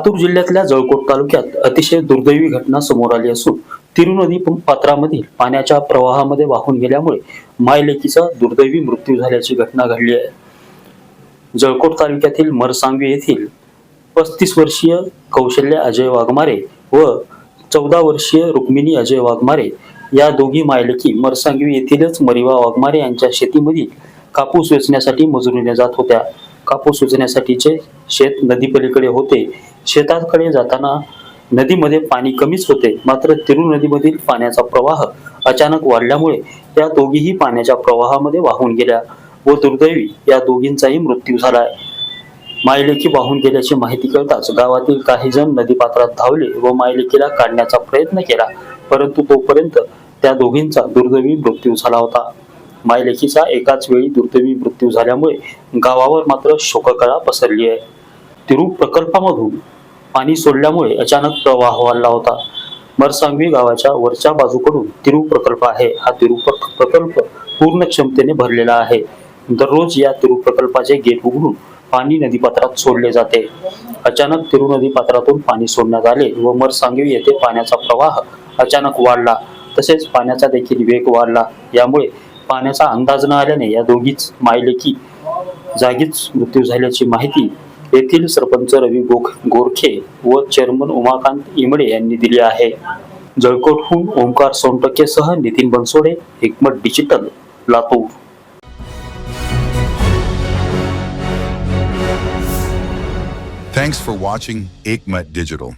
लातूर जिल्ह्यातल्या जळकोट तालुक्यात अतिशय दुर्दैवी घटना समोर आली असून तिरू नदी पात्रामधील पाण्याच्या प्रवाहामध्ये वाहून गेल्यामुळे मायलेकीचा दुर्दैवी मृत्यू झाल्याची घटना घडली आहे. जळकोट तालुक्यातील मरसांगवी येथील पस्तीस वर्षीय कौशल्य अजय वाघमारे व चौदा वर्षीय रुक्मिणी अजय वाघमारे या दोघी मायलेकी मरसांगवी येथीलच मरिवा वाघमारे यांच्या शेतीमधील कापूस वेचण्यासाठी मजुरीने जात होत्या. कापूस वेचण्यासाठीचे शेत नदीपलीकडे होते. शेताकडे जाताना नदीमध्ये पाणी कमीच होते. मात्र तिरू नदीमधील पाण्याचा प्रवाह अचानक वाढल्यामुळे त्या दोघीही पाण्याच्या प्रवाहामध्ये वाहून गेल्या व दुर्दैवी या दोघींचाही मृत्यू झालाय मायलेकी वाहून गेल्याची माहिती कळताच गावातील काही जण नदीपात्रात धावले व मायलेकीला काढण्याचा प्रयत्न केला परंतु तोपर्यंत त्या दोघींचा दुर्दैवी मृत्यू झाला होता. मायलेकीचा एकाच वेळी दुर्दैवी मृत्यू झाल्यामुळे गावावर मात्र शोककळा पसरली आहे. तिरू प्रकल्पामधून पाणी सोडल्यामुळे अचानक प्रवाह वाढला होता. मरसांगवी गावाच्या वरच्या बाजूकडून तिरू प्रकल्प आहे. हा तिरू प्रकल्प पूर्ण क्षमतेने भरलेला आहे. दररोज या तिरू प्रकल्पाचे गेट उघडून पाणी नदीपात्रात सोडले जाते. अचानक तिरू नदीपात्रातून पाणी सोडण्यात आले व मरसांगवी येथे पाण्याचा प्रवाह अचानक वाढला. तसेच पाण्याचा देखील वेग वाढला. यामुळे पाण्याचा अंदाज न आल्याने या दोघीच मायलेकी जागीच मृत्यू झाल्याची माहिती येथील सरपंच रवी गोख गोरखे व चेअरमन उमाकांत इमडे यांनी दिली आहे जळकोटहून Omkar सोनटकेसह Nitin Bansode Hikmat digital Latur Thanks for watching Aikmat Digital.